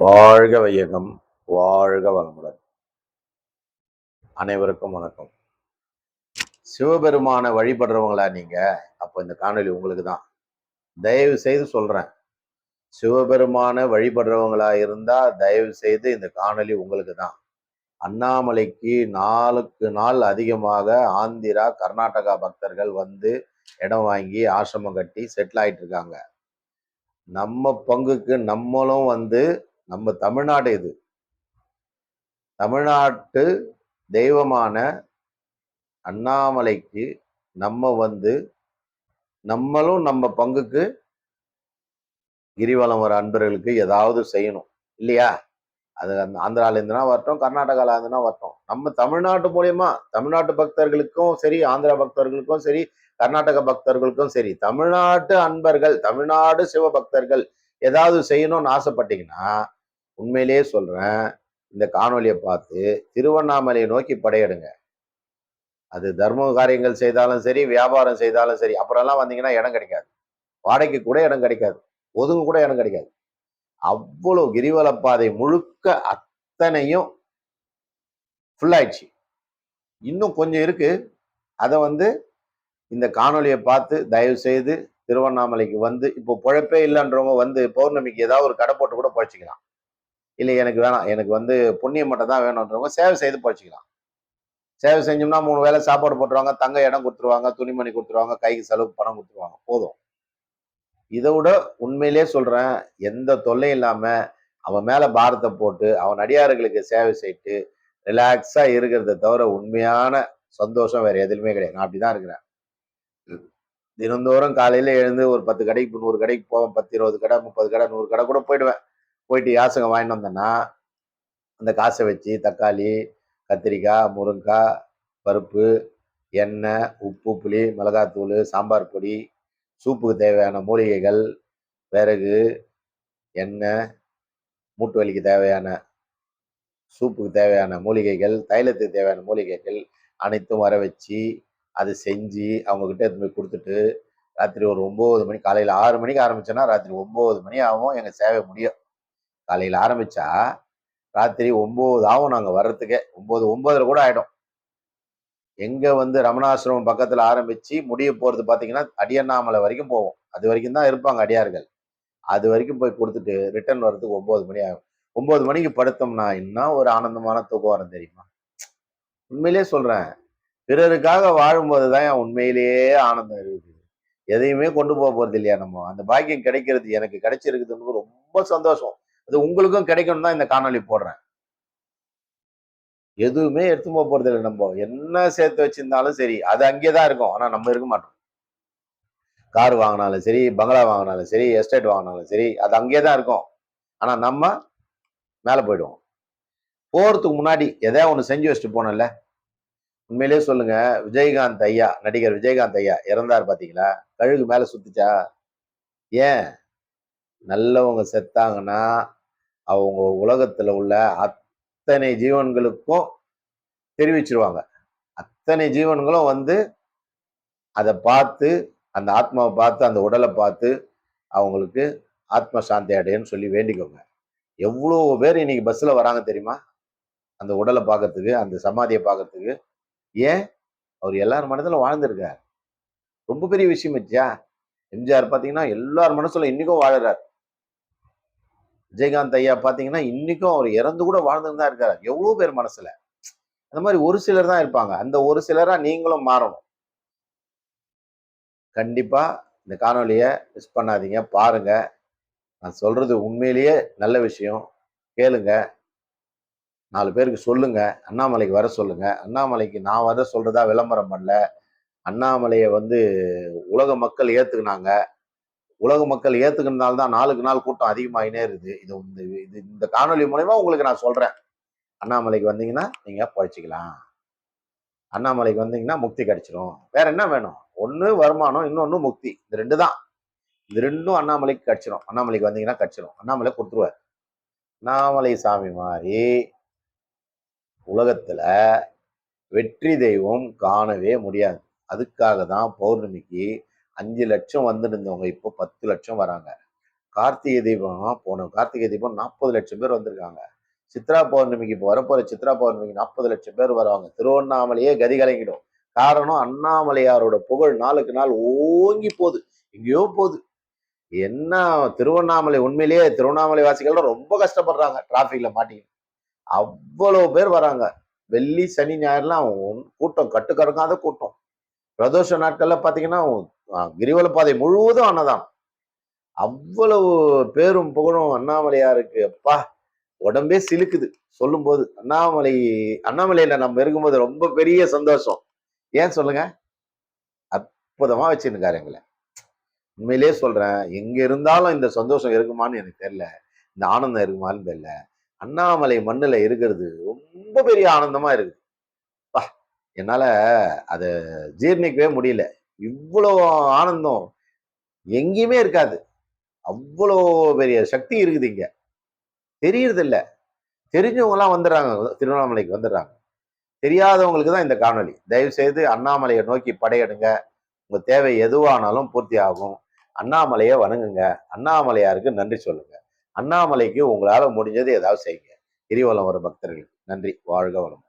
வாழ்க வையகம் வாழ்க வளமுடன். அனைவருக்கும் வணக்கம். சிவபெருமான வழிபடுறவங்களா நீங்க? அப்போ இந்த காணொலி உங்களுக்கு தான். தயவு செய்து சொல்றேன். சிவபெருமான வழிபடுறவங்களா இருந்தா தயவு செய்து இந்த காணொலி உங்களுக்கு தான். அண்ணாமலைக்கு நாளுக்கு நாள் அதிகமாக ஆந்திரா கர்நாடகா பக்தர்கள் வந்து இடம் வாங்கி ஆசிரமம் கட்டி செட்டில் ஆயிட்டு இருக்காங்க. நம்ம பங்குக்கு நம்மளும் வந்து நம்ம தமிழ்நாடு இது தமிழ்நாட்டு தெய்வமான அண்ணாமலைக்கு நம்ம வந்து நம்மளும் நம்ம பங்குக்கு கிரிவலம் வர அன்பர்களுக்கு ஏதாவது செய்யணும். இல்லையா? அது அந்த ஆந்திரால இருந்துனா வரட்டும் கர்நாடகால இருந்துனா வரட்டும். நம்ம தமிழ்நாட்டு மூலியமா தமிழ்நாட்டு பக்தர்களுக்கும் சரி ஆந்திரா பக்தர்களுக்கும் சரி கர்நாடக பக்தர்களுக்கும் சரி தமிழ்நாட்டு அன்பர்கள் தமிழ்நாடு சிவ பக்தர்கள் ஏதாவது செய்யணும்னு ஆசைப்பட்டீங்கன்னா உண்மையிலேயே சொல்றேன். இந்த காணொலியை பார்த்து திருவண்ணாமலையை நோக்கி படையெடுங்க. அது தர்ம காரியங்கள் செய்தாலும் சரி வியாபாரம் செய்தாலும் சரி அப்புறம்லாம் வந்தீங்கன்னா இடம் கிடைக்காது. வாடகைக்கு கூட இடம் கிடைக்காது. ஒதுங்க கூட இடம் கிடைக்காது. அவ்வளோ கிரிவல பாதை முழுக்க அத்தனையும் ஃபுல்லாயிடுச்சு இன்னும் கொஞ்சம் இருக்கு. அதை வந்து இந்த காணொலியை பார்த்து தயவு செய்து திருவண்ணாமலைக்கு வந்து இப்போ பொழப்பே இல்லைன்றவங்க வந்து பௌர்ணமிக்கு ஏதாவது ஒரு கடை போட்டு கூட பழச்சிக்கலாம். இல்லை எனக்கு வேணாம். எனக்கு வந்து புண்ணியம் மட்டும் தான் வேணுன்றவங்க சேவை செய்து படிச்சுக்கலாம் சேவை செஞ்சோம்னா மூணு வேளை சாப்பாடு போட்டுருவாங்க தங்க இடம் கொடுத்துருவாங்க துணிமணி கொடுத்துருவாங்க கைக்கு செலவு பணம் கொடுத்துருவாங்க. போதும். இதை விட உண்மையிலே சொல்கிறேன் எந்த தொல்லையும் இல்லாமல் அவன் மேலே பாரத்தை போட்டு அவன் அடியார்களுக்கு சேவை செய்து ரிலாக்ஸாக இருக்கிறத தவிர உண்மையான சந்தோஷம் வேறு எதுலையுமே கிடையாது. நான் அப்படிதான் இருக்கிறேன். தினந்தோறும் காலையில் எழுந்து ஒரு பத்து கடைக்கு நூறு கடைக்கு போவேன் பத்து இருபது கடை முப்பது கடை நூறு கடை கூட போயிடுவேன். போயிட்டு யாசகம் வாங்கிட்டு வந்தேன்னா அந்த காசை வச்சு தக்காளி கத்திரிக்காய் முருங்கைக்காய் பருப்பு எண்ணெய் உப்பு புளி மிளகாத்தூள் சாம்பார் பொடி சூப்புக்கு தேவையான மூலிகைகள் விறகு எண்ணெய் மூட்டு வலிக்கு தேவையான சூப்புக்கு தேவையான மூலிகைகள் தைலத்துக்கு தேவையான மூலிகைகள் அனைத்தும் வர வச்சு அது செஞ்சு அவங்கக்கிட்ட எடுத்து போய் கொடுத்துட்டு ராத்திரி ஒரு ஒம்பது மணி காலையில் ஆறு மணிக்கு ஆரம்பிச்சோன்னா ராத்திரி ஒம்பது மணி ஆகும் எங்கள் சேவை முடியும். காலையில் ஆரம்பிச்சா ராத்திரி ஒம்பது ஆகும் நாங்கள் வர்றதுக்கே ஒம்பது ஒம்பதில் கூட ஆகிடும் எங்கே வந்து ரமணாசிரமம் பக்கத்தில் ஆரம்பித்து முடிய போகிறது பார்த்தீங்கன்னா அடியண்ணாமலை வரைக்கும் போவோம். அது வரைக்கும் தான் இருப்பாங்க அடியார்கள். அது வரைக்கும் போய் கொடுத்துட்டு ரிட்டர்ன் வர்றதுக்கு ஒம்பது மணி ஆகும். ஒம்பது மணிக்கு படுத்தோம்னா இன்னும் ஒரு ஆனந்தமான தூக்கம் வரும் தெரியுமா? உண்மையிலேயே சொல்கிறேன் பிறருக்காக வாழும்போது தான் என் உண்மையிலேயே ஆனந்தம் இருக்குது. எதையுமே கொண்டு போக போகிறது இல்லையா நம்ம? அந்த பாக்கியம் கிடைக்கிறது எனக்கு கிடைச்சிருக்குதுன்னு ரொம்ப சந்தோஷம். அது உங்களுக்கும் கிடைக்கணும் தான் இந்த காணொலி போடுறேன். எதுவுமே எடுத்து போக போறது இல்லை நம்ம என்ன சேர்த்து வச்சிருந்தாலும் சரி அது அங்கே தான் இருக்கும். ஆனா நம்ம இருக்க மாட்டோம். கார் வாங்கினாலும் சரி பங்களா வாங்கினாலும் சரி எஸ்டேட் வாங்கினாலும் சரி அது அங்கே தான் இருக்கும். ஆனா நம்ம மேலே போயிடுவோம். போறதுக்கு முன்னாடி எதையா ஒன்று செஞ்சு வச்சுட்டு போனோம்ல? உண்மையிலேயே சொல்லுங்க. விஜயகாந்த் ஐயா நடிகர் விஜயகாந்த் ஐயா இறந்தார் பாத்தீங்களா? கழுகு மேல சுத்துச்சா? ஏன்? நல்லவங்க செத்தாங்கன்னா அவங்க உலகத்துல உள்ள அத்தனை ஜீவன்களுக்கும் தெரிவிச்சிருவாங்க. அத்தனை ஜீவன்களும் வந்து அதை பார்த்து அந்த ஆத்மாவை பார்த்து அந்த உடலை பார்த்து அவங்களுக்கு ஆத்ம சாந்தி அடையன்னு சொல்லி வேண்டிக்கோங்க. எவ்வளோ பேர் இன்னைக்கு பஸ்ஸில் வராங்க தெரியுமா? அந்த உடலை பார்க்கறதுக்கு அந்த சமாதியை பார்க்கறதுக்கு. ஏன்? அவர் எல்லார் மனதிலும் வாழ்ந்திருக்கார். ரொம்ப பெரிய விஷயம் வச்சா எம்ஜிஆர் பார்த்தீங்கன்னா எல்லார் மனசுல இன்னைக்கும் வாழறார். விஜயகாந்த் ஐயா பார்த்தீங்கன்னா இன்னைக்கும் அவர் இறந்து கூட வாழ்ந்துட்டு தான் இருக்காரு. எவ்வளோ பேர் மனசுல? அந்த மாதிரி ஒரு சிலர் தான் இருப்பாங்க. அந்த ஒரு சிலரா நீங்களும் மாறணும். கண்டிப்பா இந்த காணொலியை மிஸ் பண்ணாதீங்க. பாருங்க. நான் சொல்றது உண்மையிலேயே நல்ல விஷயம். கேளுங்க. நாலு பேருக்கு சொல்லுங்க. அண்ணாமலைக்கு வர சொல்லுங்க. அண்ணாமலைக்கு நான் வர சொல்றதா விளம்பரம் பண்ணல. அண்ணாமலையை வந்து உலக மக்கள் ஏத்துக்கினாங்க. உலக மக்கள் ஏத்துக்கிறதுனால தான் நாளுக்கு நாள் கூட்டம் அதிகமாகினே இருக்குது. இது இந்த இது இந்த காணொலி மூலயமா உங்களுக்கு நான் சொல்றேன். அண்ணாமலைக்கு வந்தீங்கன்னா நீங்க பழிச்சிக்கலாம். அண்ணாமலைக்கு வந்தீங்கன்னா முக்தி கிடைச்சிரும். வேற என்ன வேணும்? ஒன்று வருமானம் இன்னொன்று முக்தி. இந்த ரெண்டு தான். இது ரெண்டும் அண்ணாமலைக்கு கிடைச்சிரும். அண்ணாமலைக்கு வந்தீங்கன்னா கிடைச்சிரும். அண்ணாமலை கொடுத்துருவார். அண்ணாமலை சாமி மாதிரி உலகத்துல வெற்றி தெய்வம் காணவே முடியாது. அதுக்காக தான் பௌர்ணமிக்கு அஞ்சு லட்சம் வந்துருந்தவங்க இப்போ பத்து லட்சம் வராங்க. கார்த்திகை தீபம் போன கார்த்திகை தீபம் நாற்பது லட்சம் பேர் வந்திருக்காங்க. சித்ரா பௌர்ணமிக்கு இப்போ வரப்போற சித்ரா பௌர்ணமிக்கு நாற்பது லட்சம் பேர் வருவாங்க. திருவண்ணாமலையே கதி கலங்கிடும். காரணம் அண்ணாமலையாரோட புகழ் நாளுக்கு நாள் ஓங்கி போகுது. எங்கேயோ போகுது. என்ன திருவண்ணாமலை உண்மையிலேயே திருவண்ணாமலை வாசிகள் ரொம்ப கஷ்டப்படுறாங்க டிராஃபிக்ல மாட்டி அவ்வளோ பேர் வராங்க. வெள்ளி சனி ஞாயிறுலாம் ஒன்- கூட்டம் கட்டுக்கறங்காத கூட்டம். பிரதோஷ நாட்கள்ல பாத்தீங்கன்னா கிரிவல பாதை முழுவதும் அன்னதான் அவ்வளவு பேரும் புகழும் அண்ணாமலையாருக்கு அப்பா உடம்பே சிலுக்குது. சொல்லும்போது அண்ணாமலை அண்ணாமலையில நம்ம இருக்கும்போது ரொம்ப பெரிய சந்தோஷம். ஏன் சொல்லுங்க? அற்புதமா வச்சிருக்காரு எங்களை. உண்மையிலேயே சொல்றேன் எங்க இருந்தாலும் இந்த சந்தோஷம் இருக்குமான்னு எனக்கு தெரியல. இந்த ஆனந்தம் இருக்குமான்னு தெரியல. அண்ணாமலை மண்ணில் இருக்கிறது ரொம்ப பெரிய ஆனந்தமா இருக்குது. பா அதை ஜீர்ணிக்கவே முடியல. இவ்வளோ ஆனந்தம் எங்கேயுமே இருக்காது. அவ்வளோ பெரிய சக்தி இருக்குது இங்கே. தெரியறது இல்ல தெரிஞ்சவங்கலாம் வந்துடுறாங்க. திருவண்ணாமலைக்கு வந்துடுறாங்க. தெரியாதவங்களுக்கு தான் இந்த காணொளி. தயவு செய்து அண்ணாமலையை நோக்கி படையெடுங்க. உங்கள் தேவை எதுவானாலும் பூர்த்தி ஆகும். அண்ணாமலையை வணங்குங்க. அண்ணாமலையாருக்கு நன்றி சொல்லுங்க. அண்ணாமலைக்கு உங்களால் முடிஞ்சது ஏதாவது செய்யுங்க. கிரிவலம் வரும் பக்தர்களுக்கு நன்றி. வாழ்க வளம்